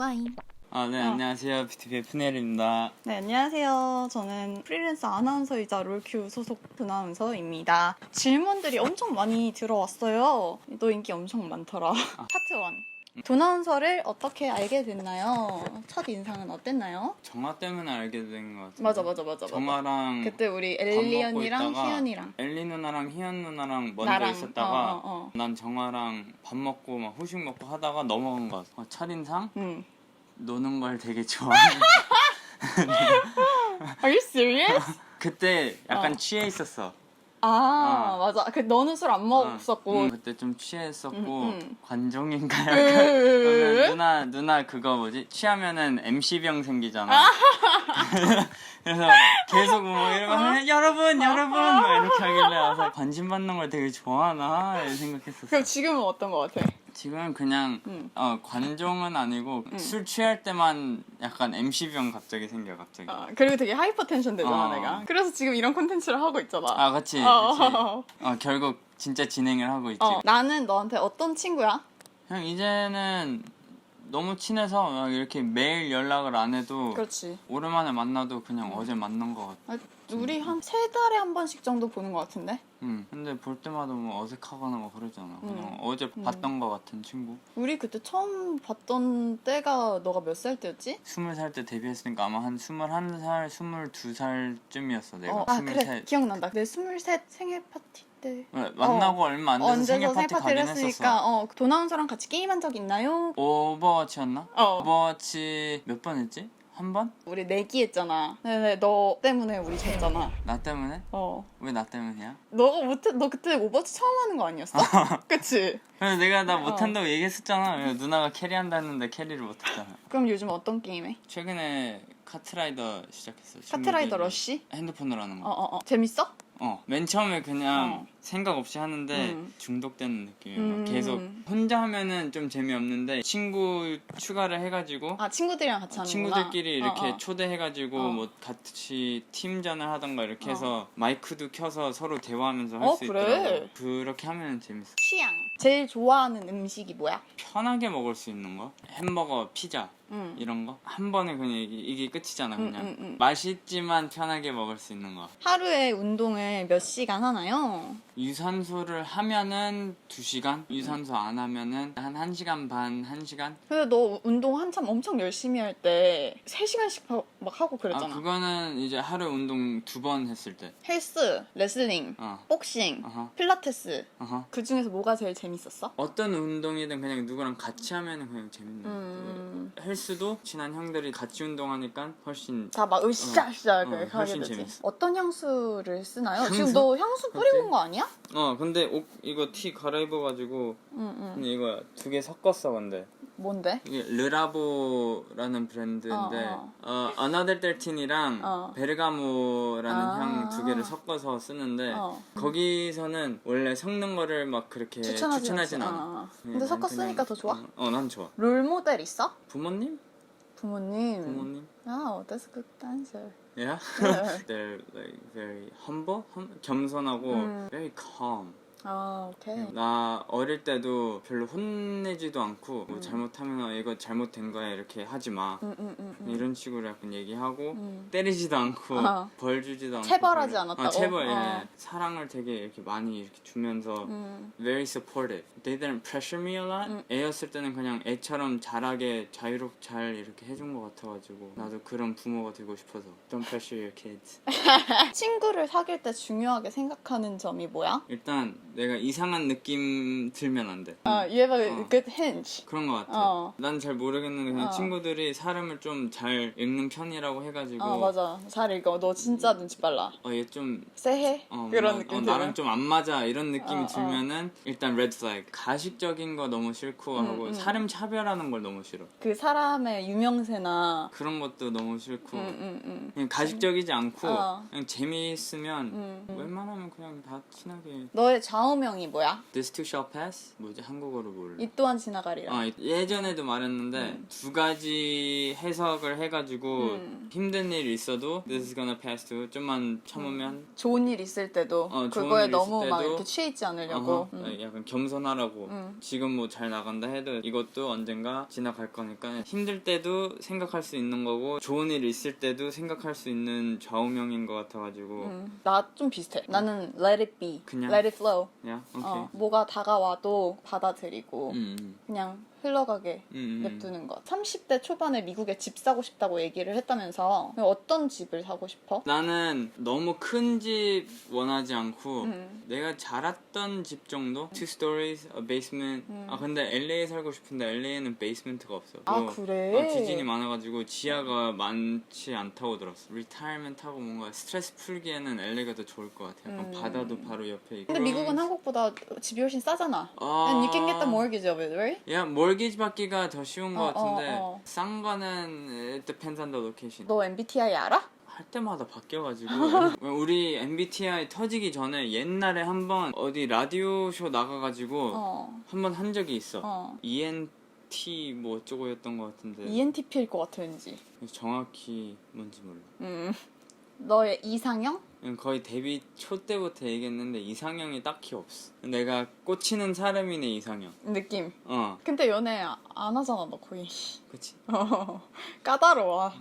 우와잉. 아, 네, 어. 안녕하세요. BTV의 푸넬입니다. 네, 안녕하세요. 저는 프리랜서 아나운서이자 롤큐 소속 아나운서입니다. 질문들이 엄청 많이 들어왔어요. 너 인기 엄청 많더라. 파트 1. 도나운서를 어떻게 알게 됐나요? 첫 인상은 어땠나요? 정화 때문에 알게 된 것 같아요. 맞아, 맞아, 맞아, 맞아. 정화랑 그때 우리 밥 엘리 먹고 언니랑 있다가 희연이랑 엘리 누나랑 희연 누나랑 먼저 나랑, 있었다가 어, 어, 어. 난 정화랑 밥 먹고 막 후식 먹고 하다가 넘어간 것 같아. 어, 첫 인상 응. 노는 걸 되게 좋아해. Are you serious? 그때 약간 어. 취해 있었어. 아, 어. 맞아. 그 너는 술 안 먹었었고. 응, 그때 좀 취했었고 음, 음. 관종인가 으, 약간. 누나 누나 그거 뭐지 취하면은 MC병 생기잖아. 그래서 계속 뭐 이러고 하면 여러분 여러분 막 이렇게 하길래 와서 관심 받는 걸 되게 좋아하나 생각했었어. 그럼 지금은 어떤 거 같아? 지금은 그냥 음. 어, 관종은 아니고 술 취할 때만 약간 MC병 갑자기 생겨 갑자기. 아, 그리고 되게 하이퍼 텐션 되잖아, 어. 내가. 그래서 지금 이런 콘텐츠를 하고 있잖아. 아 그치. 어. 어, 결국 진짜 진행을 하고 있지. 어, 나는 너한테 어떤 친구야? 그냥 이제는 너무 친해서 막 이렇게 매일 연락을 안 해도 그렇지. 오랜만에 만나도 그냥 어제 만난 것 같아. 아, 우리 한 세 달에 한 번씩 정도 보는 것 같은데? 응. 근데 볼 때마다 뭐 어색하거나 뭐 그러잖아. 그냥 음. 어제 봤던 것 같은 친구. 우리 그때 처음 봤던 때가 너가 몇 살 때였지? 스물 살 때 데뷔했으니까 아마 한 스물한 살, 스물두 살쯤이었어 내가. 어, 아, 스물셋. 그래. 기억난다. 내 스물셋 생일 파티 때. 네, 만나고 얼마 안 돼서 생일 어, 언제서 파티 생일 파티를 가긴 했으니까, 했었어. 어, 도나운서랑 같이 게임한 적 있나요? 오버워치였나? 어. 오버워치 몇 번 했지? 한 번? 우리 내기 했잖아. 네네, 너 때문에 우리 졌잖아. 나 때문에? 어. 왜 나 때문이야? 너가 못해, 너 그때 오버워치 처음 하는 거 아니었어? 그치? 그래서 내가 나 어. 못한다고 얘기했었잖아. 그래서 누나가 캐리한다 했는데 캐리를 못했잖아. 그럼 요즘 어떤 게임 해? 최근에 카트라이더 시작했어. 카트라이더 친구들이 러쉬? 핸드폰으로 하는 거. 어, 어, 어. 재밌어? 어, 맨 처음에 그냥 어. 생각 없이 하는데 음. 중독되는 느낌이야. 음. 계속 혼자 하면은 좀 재미없는데 친구 추가를 해가지고 아, 친구들이랑 같이 하는구나. 친구들끼리 이렇게 어, 어. 초대해가지고 어. 뭐 같이 팀전을 하던가 이렇게 어. 해서 마이크도 켜서 서로 대화하면서 할 어, 수 그래? 있더라고. 그렇게 하면 재밌어. 취향. 제일 좋아하는 음식이 뭐야? 편하게 먹을 수 있는 거? 햄버거, 피자 응. 이런 거? 한 번에 그냥 이게, 이게 끝이잖아 음, 그냥. 음, 음. 맛있지만 편하게 먹을 수 있는 거. 하루에 운동을 몇 시간 하나요? 유산소를 하면은 2시간, 유산소 안 하면은 한 1시간 반, 1시간? 근데 너 운동 한참 엄청 열심히 할 때 3시간씩 막 하고 그랬잖아. 아, 그거는 이제 하루 운동 두 번 했을 때. 헬스, 레슬링, 어. 복싱, 어허. 필라테스. 어허. 그 중에서 뭐가 제일 재밌었어? 어떤 운동이든 그냥 누구랑 같이 하면은 그냥 재밌는 거 음. 헬스도 친한 형들이 같이 운동하니까 훨씬 다 막 으쌰으쌰 어, 이렇게 하게 훨씬 되지. 재밌어. 어떤 향수를 쓰나요? 지금 향수? 너 향수 뿌리고 어때? 온거 아니야? 어 근데 옷 이거 티 갈아입어가지고 응, 응. 근데 이거 두 개 섞었어 근데 뭔데? 이게 르라보라는 브랜드인데 어, 어, Another 13이랑 어. 베르가모라는 아. 향 두 개를 섞어서 쓰는데 어. 거기서는 원래 섞는 거를 막 그렇게 추천하지 추천하진 않지. 않아. 어, 어. 그냥 근데 섞었으니까 그냥- 더 좋아? 어, 어, 난 좋아. 롤 모델 있어? 부모님? 부모님. 부모님? 아, a good answer. Yeah. 네. They're like very humble, hum- 겸손하고 음. very calm. 아, 오케이. 나 어릴 때도 별로 혼내지도 않고 음. 뭐 잘못하면 어, 이거 잘못된 거야 이렇게 하지 마. 응, 응, 응, 응. 이런 식으로 약간 얘기하고 음. 때리지도 않고 어. 벌 주지도 않고 체벌하지 별로. 않았다고? 어, 체벌 예. 어. 사랑을 되게 이렇게 많이 이렇게 주면서 음. very supportive. They didn't pressure me a lot. 음. 애였을 때는 그냥 애처럼 잘하게 자유롭게 잘 이렇게 해준 것 같아가지고 나도 그런 부모가 되고 싶어서 Don't pressure your kids. 친구를 사귈 때 중요하게 생각하는 점이 뭐야? 일단 내가 이상한 느낌 들면 안 돼. 아, you have a 어. good hinge. 그런 것 같아. 어. 난 잘 모르겠는데 그냥 어. 친구들이 사람을 좀 잘 읽는 편이라고 해가지고 아, 맞아. 잘 읽어. 너 진짜 눈치 빨라. 어얘좀 쎄해? 어, 그런 나, 느낌 어. 나랑 좀 안 맞아 이런 느낌이 어, 어. 들면은 일단 레드 플래그 가식적인 거 너무 싫고 음, 하고 음. 사람 차별하는 걸 너무 싫어 그 사람의 유명세나 그런 것도 너무 싫고 응, 응, 응. 그냥 가식적이지 않고 어. 그냥 재미있으면 음, 음. 웬만하면 그냥 다 친하게 너의 좌우명이 뭐야? This too shall pass? 뭐지 한국어로 몰라. 이 또한 지나가리라. 아, 예전에도 말했는데 음. 두 가지 해석을 해가지고 음. 힘든 일이 있어도 This is gonna pass too 좀만 참으면 좋은 일 있을 때도 어, 그거에 일 너무 있을 막 때도 이렇게 취해 있지 않으려고. 음. 약간 겸손하라고 음. 지금 뭐 잘 나간다 해도 이것도 언젠가 지나갈 거니까 힘들 때도 생각할 수 있는 거고 좋은 일 있을 때도 생각할 수 있는 좌우명인 것 같아가지고 음. 나좀 비슷해. 나는 let it be, 그냥? let it flow. 야 오케이 어, 뭐가 다가와도 받아들이고 음, 음, 그냥 흘러가게 음, 음. 냅두는 것. 30대 초반에 미국에 집 사고 싶다고 얘기를 했다면서 어떤 집을 사고 싶어? 나는 너무 큰 집 원하지 않고 음. 내가 자랐던 집 정도? Two stories, a basement. 음. 아 근데 LA 살고 싶은데 LA에는 베이스멘트가 없어. 아 뭐, 그래? 어, 지진이 많아가지고 지하가 많지 않다고 들었어. 리타이먼트 하고 뭔가 스트레스 풀기에는 LA가 더 좋을 것 같아. 약간 음. 바다도 바로 옆에 있고. 근데 미국은 한국보다 집이 훨씬 싸잖아. 아... And you can get the mortgage of it, right? 야, mortgage 받기가 더 쉬운 것 어, 어, 같은데 어. 싼 거는 it depends on the location. 너 MBTI 알아? 할 때마다 바뀌어가지고 우리 MBTI 터지기 전에 옛날에 한번 어디 라디오 쇼 나가가지고 어. 한번 한 적이 있어. 어. ENT 뭐 어쩌고였던 것 같은데 ENTP일 것 같아 왠지. 정확히 뭔지 몰라. 음. 너의 이상형? 거의 데뷔 초 때부터 얘기했는데 이상형이 딱히 없어. 내가 꽂히는 사람이네 이상형. 느낌. 어, 근데 연애 안 하잖아 너 거의. 그치. 어. 까다로워.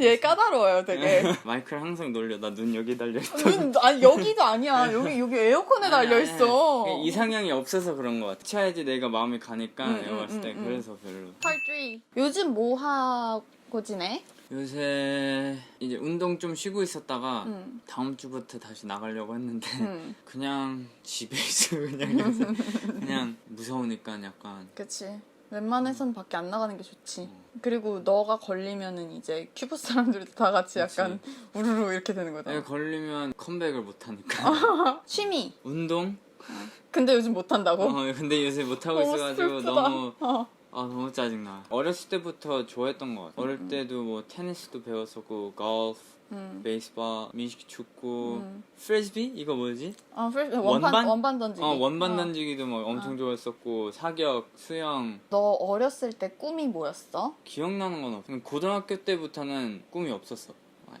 얘 까다로워요 되게. 마이크를 항상 놀려. 나 눈 여기 달려 있어. 눈, 아니 여기도 아니야. 여기 여기 에어컨에 달려 있어. 이상형이 없어서 그런 것 같아. 쳐야지 내가 마음이 가니까 음, 내가 음, 봤을 때 음, 음. 그래서 별로. Part 3. 요즘 뭐 하고 지내? 요새 이제 운동 좀 쉬고 있었다가 응. 다음 주부터 다시 나가려고 했는데 응. 그냥 집에 있어 그냥 요새 그냥 무서우니까 약간 그치. 웬만해선 밖에 안 나가는 게 좋지. 그리고 너가 걸리면은 이제 큐브 사람들도 다 같이 약간 우르르 이렇게 되는 거잖아. 걸리면 컴백을 못 하니까 취미. 운동 근데 요즘 못 한다고? 어 근데 요새 못 하고 너무 있어가지고 슬프다. 너무 어. 아 너무 짜증나 어렸을 때부터 좋아했던 것 같아 어릴 때도 뭐 테니스도 배웠었고 골프 음. 베이스볼 민식 축구 음. 프리스비 이거 뭐지 아, 프레- 원반 원반? 원반 던지기. 어 원반 어. 던지기도 막 엄청 좋아했었고 사격 수영 너 어렸을 때 꿈이 뭐였어? 기억나는 건 없어. 고등학교 때부터는 꿈이 없었어.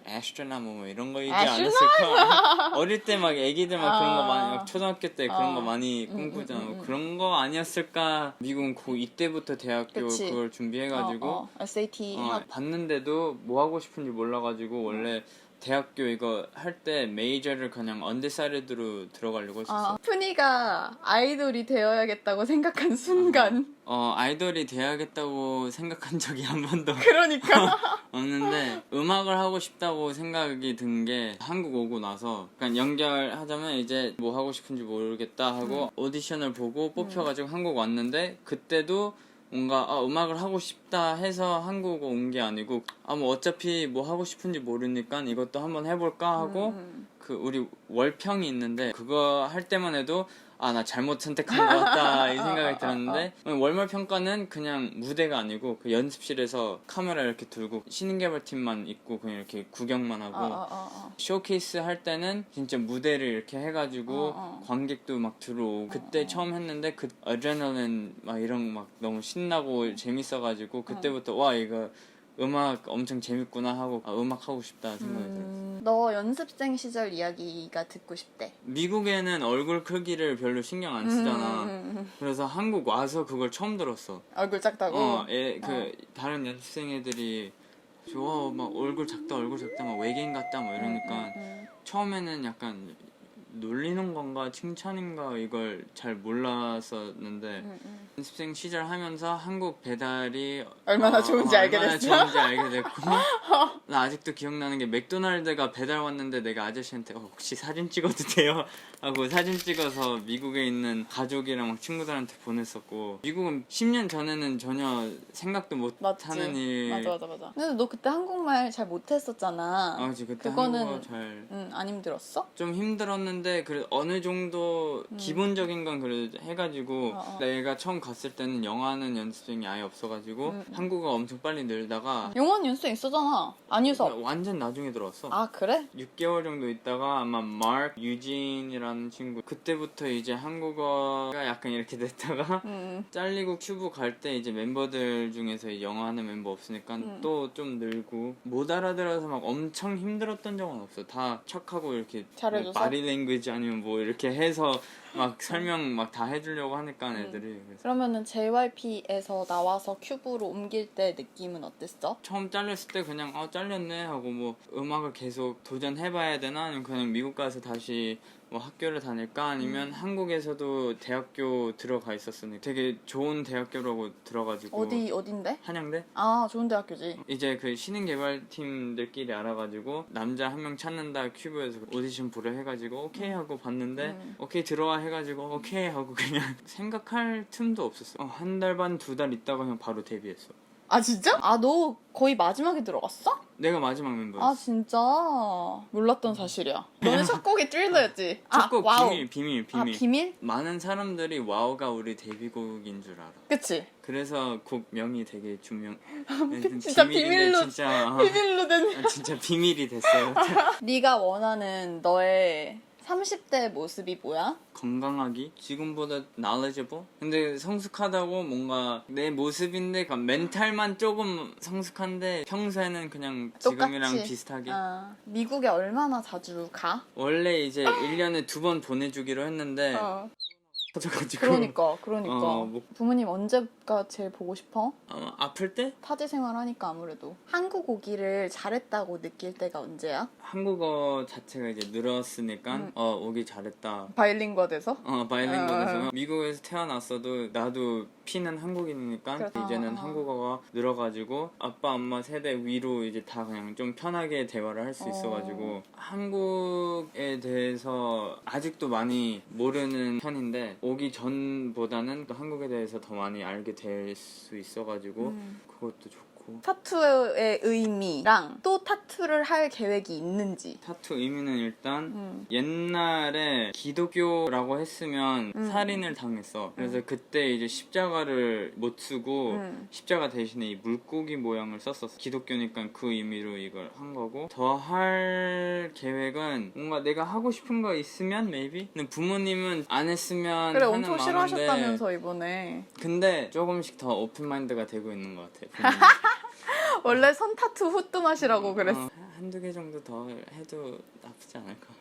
애스트로나 뭐 이런 거이지? 않았을까? 어릴 때 막 애기들 막 그런 거 아. 많이 막 초등학교 때 그런 아. 거 많이 음, 꿈꾸잖아. 음, 음, 음. 그런 거 아니었을까? 미국은 고 이때부터 대학교 그치. 그걸 준비해가지고 어, 어. SAT 어, 하- 봤는데도 뭐 하고 싶은지 몰라가지고 원래 대학교 이거 할 때 메이저를 그냥 언데사이드로 들어가려고 했었어. 아, 푸니가 아이돌이 되어야겠다고 생각한 순간. 어 아이돌이 돼야겠다고 생각한 적이 한 번도 그러니까. 없는데 음악을 하고 싶다고 생각이 든 게 한국 오고 나서 그러니까 연결하자면 이제 뭐 하고 싶은지 모르겠다 하고 오디션을 보고 뽑혀가지고 한국 왔는데 그때도 뭔가 아, 음악을 하고 싶다 해서 한국 온 게 아니고 아 뭐 어차피 뭐 하고 싶은지 모르니까 이것도 한번 해볼까 하고 음. 그 우리 월평이 있는데 그거 할 때만 해도 아 나 잘못 선택한 것 같다 이 생각이 들었는데 월말 평가는 그냥 무대가 아니고 그 연습실에서 카메라 이렇게 들고 신인 개발팀만 있고 그냥 이렇게 구경만 하고 어, 어, 어, 어. 쇼케이스 할 때는 진짜 무대를 이렇게 해가지고. 관객도 막 들어오고 그때 처음 했는데 그 아드레날린 막 이런 거막 너무 신나고 재밌어가지고 그때부터 와 이거 음악 엄청 재밌구나 하고 아, 음악 하고 싶다 생각이 들었어. 음, 너 연습생 시절 이야기가 듣고 싶대. 미국에는 얼굴 크기를 별로 신경 안 쓰잖아. 음, 음, 음. 그래서 한국 와서 그걸 처음 들었어. 얼굴 작다고? 어, 애, 그 어. 다른 연습생 애들이 좋아 막 얼굴 작다 얼굴 작다 막 외계인 같다 뭐 이러니까 음, 처음에는 약간 놀리는 건가 칭찬인가 이걸 잘 몰랐었는데 음, 음. 연습생 시절 하면서 한국 배달이 얼마나 좋은지 알게 얼마나 됐어? 좋은지 알게 됐고 나 아직도 기억나는 게 맥도날드가 배달 왔는데 내가 아저씨한테 어, 혹시 사진 찍어도 돼요? 하고 사진 찍어서 미국에 있는 가족이랑 막 친구들한테 보냈었고 미국은 10년 전에는 전혀 생각도 못 맞지. 하는 일 맞아, 맞아, 맞아. 근데 너 그때 한국말 잘 못했었잖아. 아, 그치 그때 그거는- 잘좀 응, 안 힘들었어? 힘들었는데 그래 어느 어느 정도 기본적인 건 그래도 해가지고 음. 어, 어. 내가 처음 갔을 때는 영어하는 연습생이 아예 없어가지고 음. 한국어 엄청 빨리 늘다가 영원 연습생 있었잖아. 안유섭. 완전 나중에 들어왔어. 아 그래? 6개월 정도 있다가 아마 마크 유진이라는 친구 그때부터 이제 한국어가 약간 이렇게 됐다가 음. 잘리고 큐브 갈 때 이제 멤버들 중에서 영어 하는 멤버 없으니까 음. 또좀 늘고 못 알아들어서 막 엄청 힘들었던 적은 없어 다 척하고 이렇게 잘해줘서? 바디 랭귀 지 아니면 뭐 이렇게 해서 막 설명 막 다 해주려고 하니까 음. 애들이 그래서 그러면은 JYP에서 나와서 큐브로 옮길 때 느낌은 어땠어? 처음 잘렸을 때 그냥 어 잘렸네 하고 뭐 음악을 계속 도전해봐야 되나 아니면 그냥 미국 가서 다시 뭐 학교를 다닐까 아니면 음. 한국에서도 대학교 들어가 있었으니 되게 좋은 대학교라고 들어가지고 어디 어딘데? 한양대 아 좋은 대학교지. 이제 그 신인 개발팀들끼리 알아가지고 남자 한 명 찾는다 큐브에서 오디션 보려 해가지고 오케이 하고 봤는데 음. 오케이 들어와 해가지고 오케이 하고 그냥 생각할 틈도 없었어 한달 반 두 달 있다가 그냥 바로 데뷔했어 아 진짜? 아 너 거의 마지막에 들어갔어? 내가 마지막 멤버였어 아 진짜 몰랐던 사실이야. 너네 첫 곡이 트릴러였지? 첫곡 아 와우. 비밀 비밀 아 비밀 비밀? 많은 사람들이 와우가 우리 데뷔곡인 줄 알아 그치? 그래서 곡 명이 되게 중명 진짜 비밀인데 비밀로- 진짜 어, 비밀로 된. 아, 진짜 비밀이 됐어요 네가 원하는 너의 30대 모습이 뭐야? 건강하기 지금보다 knowledgeable 근데 성숙하다고 뭔가 내 모습인데 그 멘탈만 조금 성숙한데 평소에는 그냥 지금이랑 똑같이. 비슷하게 아, 미국에 얼마나 자주 가? 원래 이제 1년에 두 번 보내주기로 했는데 어. 터져가지고 그러니까 그러니까 어, 뭐- 부모님 언제가 제일 보고 싶어? 어, 아플 때 타지 생활하니까 아무래도 한국 오기를 잘했다고 느낄 때가 언제야? 한국어 자체가 이제 늘었으니까 음. 어 오기 잘했다 바일링과 돼서? 어 바이링거에서 어. 미국에서 태어났어도 나도 피는 한국인이니까 그렇다. 이제는 어. 한국어가 늘어가지고 아빠 엄마 세대 위로 이제 다 그냥 좀 편하게 대화를 할수 어. 있어가지고 한국에 대해서 아직도 많이 모르는 편인데 오기 전보다는 또 한국에 대해서 더 많이 알게 될 수 있어가지고 음. 그것도 좋고 타투의 의미랑 또 타투를 할 계획이 있는지 타투 의미는 일단 음. 옛날에 기독교라고 했으면 음. 살인을 당했어. 그래서 그때 이제 십자가를 못 쓰고 음. 십자가 대신에 이 물고기 모양을 썼었어. 기독교니까 그 의미로 이걸 한 거고 더 할 계획은 뭔가 내가 하고 싶은 거 있으면 maybe. 근데 부모님은 안 했으면 그래 하는 엄청 마음인데 싫어하셨다면서 이번에 근데 조금씩 더 오픈 마인드가 되고 있는 것 같아. 원래 선 타투 후뜸하시라고 그랬어 어, 한두 개 정도 더 해도 나쁘지 않을 것 같아.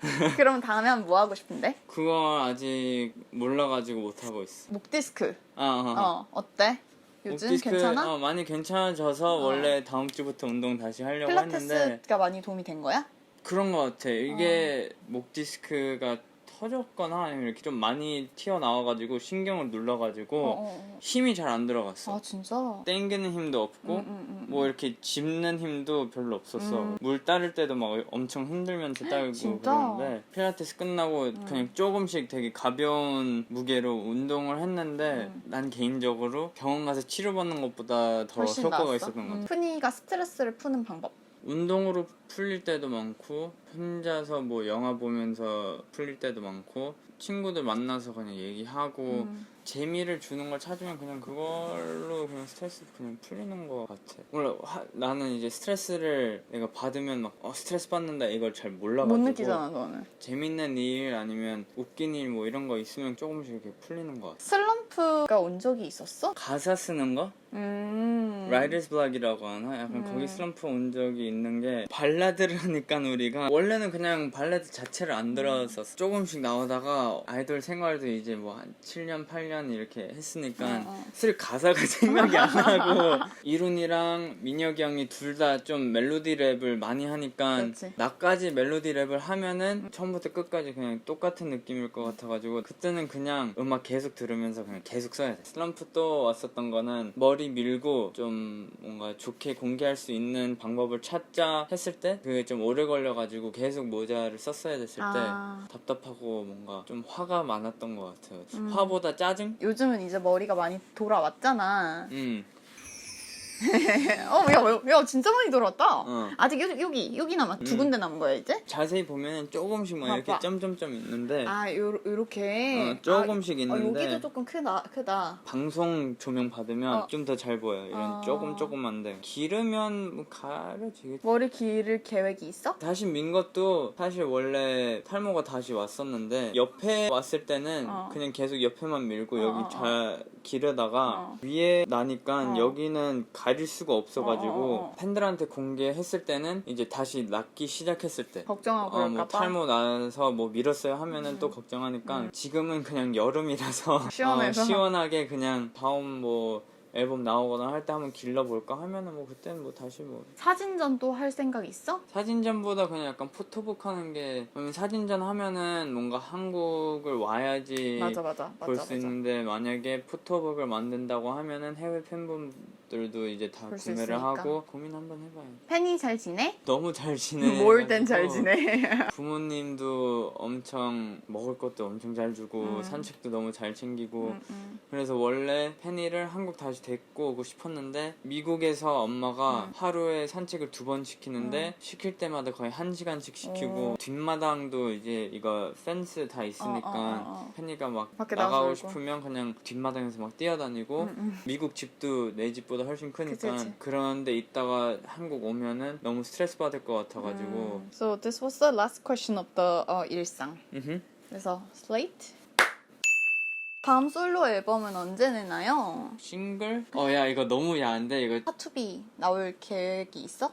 그럼 다음에 한 뭐 하고 싶은데? 그거 아직 몰라가지고 못 하고 있어. 목 디스크 아, 어. 어 어때? 요즘 옥디스크, 괜찮아? 어, 많이 괜찮아져서 어. 원래 다음 주부터 운동 다시 하려고 했는데 필라테스가 많이 도움이 된 거야? 그런 것 같아. 이게 목 디스크가 터졌거나 아니면 이렇게 좀 많이 튀어나와가지고 신경을 눌러가지고 어, 어, 어. 힘이 잘 안 들어갔어. 아 진짜? 땡기는 힘도 없고 음, 음, 음, 뭐 이렇게 짚는 힘도 별로 없었어. 음. 물 따를 때도 막 엄청 흔들면서 따르고 진짜? 그러는데 필라테스 끝나고 그냥 조금씩 되게 가벼운 무게로 운동을 했는데 음. 난 개인적으로 병원 가서 치료받는 것보다 더 효과가 나았어? 있었던 것 같아. 음. 푸니가 스트레스를 푸는 방법 운동으로 풀릴 때도 많고 혼자서 뭐 영화 보면서 풀릴 때도 많고 친구들 만나서 그냥 얘기하고 음. 재미를 주는 걸 찾으면 그냥 그걸로 그냥 스트레스 그냥 풀리는 것 같아. 원래 화- 나는 이제 스트레스를 내가 받으면 막 어, 스트레스 받는다 이걸 잘 몰라가지고 못 느끼잖아 너는 재밌는 일 아니면 웃긴 일 뭐 이런 거 있으면 조금씩 이렇게 풀리는 것 같아. 슬럼프가 온 적이 있었어? 가사 쓰는 거? 음 라이더스 블락이라고 하나? 약간 음. 거기 슬럼프 온 적이 있는 게 발 라드를 하니까 우리가 원래는 그냥 발라드 자체를 안 들었었어 조금씩 나오다가 아이돌 생활도 이제 뭐 한 7년 8년 이렇게 했으니까 어, 어. 슬 가사가 생각이 안 나고 이룬이랑 민혁이 형이 둘 다 좀 멜로디 랩을 많이 하니까 그렇지. 나까지 멜로디 랩을 하면은 처음부터 끝까지 그냥 똑같은 느낌일 것 같아가지고 그때는 그냥 음악 계속 들으면서 그냥 계속 써야 돼. 슬럼프 또 왔었던 거는 머리 밀고 좀 뭔가 좋게 공개할 수 있는 방법을 찾자 했을 때 그게 좀 오래 걸려가지고 계속 모자를 썼어야 됐을 아. 때 답답하고 뭔가 좀 화가 많았던 것 같아요. 음. 화보다 짜증? 요즘은 이제 머리가 많이 돌아왔잖아 음. 어, 야, 야, 야, 진짜 많이 돌았다. 어. 아직 여기, 여기, 여기 남았, 두 음. 군데 남은 거야, 이제? 자세히 보면 조금씩만 이렇게 봐봐. 점점점 있는데 아, 요, 요렇게. 어, 조금씩 아, 어, 있는데 여기도 조금 크다, 크다. 방송 조명 받으면 어. 좀 더 잘 보여요. 이런 어. 조금 조금만데 기르면 뭐 가려지겠지. 머리 기를 계획이 있어? 다시 민 것도 사실 원래 탈모가 다시 왔었는데 옆에 왔을 때는 어. 그냥 계속 옆에만 밀고 어, 여기 어, 잘 기르다가 어. 위에 나니까 어. 여기는 가릴 수가 없어가지고 어, 어, 어. 팬들한테 공개했을 때는 이제 다시 낫기 시작했을 때 걱정하고 어, 뭐 그럴까봐. 탈모 나서 뭐 밀었어요 하면은 또 걱정하니까 지금은 그냥 여름이라서 시원해서. 어, 시원하게 그냥 다음 뭐 앨범 나오거나 할 때 한번 길러볼까 하면은 뭐 그때는 뭐 다시 뭐 사진전 또 할 생각 있어? 사진전보다 그냥 약간 포토북 하는 게 사진전 하면은 뭔가 한국을 와야지 맞아, 맞아. 볼 수. 있는데 만약에 포토북을 만든다고 하면은 해외 팬분 들도 이제 다 볼수 구매를 있으니까. 하고 고민 한번 해봐요. 팬이 잘 지내? 너무 잘 지내. 뭘땐 잘 지내? 부모님도 엄청 먹을 것도 엄청 잘 주고 음. 산책도 너무 잘 챙기고 음, 음. 그래서 원래 페니를 한국 다시 데리고 오고 싶었는데 미국에서 엄마가 음. 하루에 산책을 두 번 시키는데 시킬 때마다 거의 한 시간씩 시키고 오. 뒷마당도 이제 이거 펜스 다 있으니까 어, 어, 어, 어. 페니가 막 밖에 나가고 나가서 놀고. 싶으면 그냥 뒷마당에서 막 뛰어다니고 음, 음. 미국 집도 내 집 보다 훨씬 크니까 그치, 그치. 그런데 있다가 한국 오면은 너무 스트레스 받을 것 같아가지고 음. So this was the last question of the 어, 일상. 음흠. 그래서 slate. 다음 솔로 앨범은 언제 내나요? 싱글? 어 야 이거 너무 야한데 이거 하투비 나올 계획이 있어?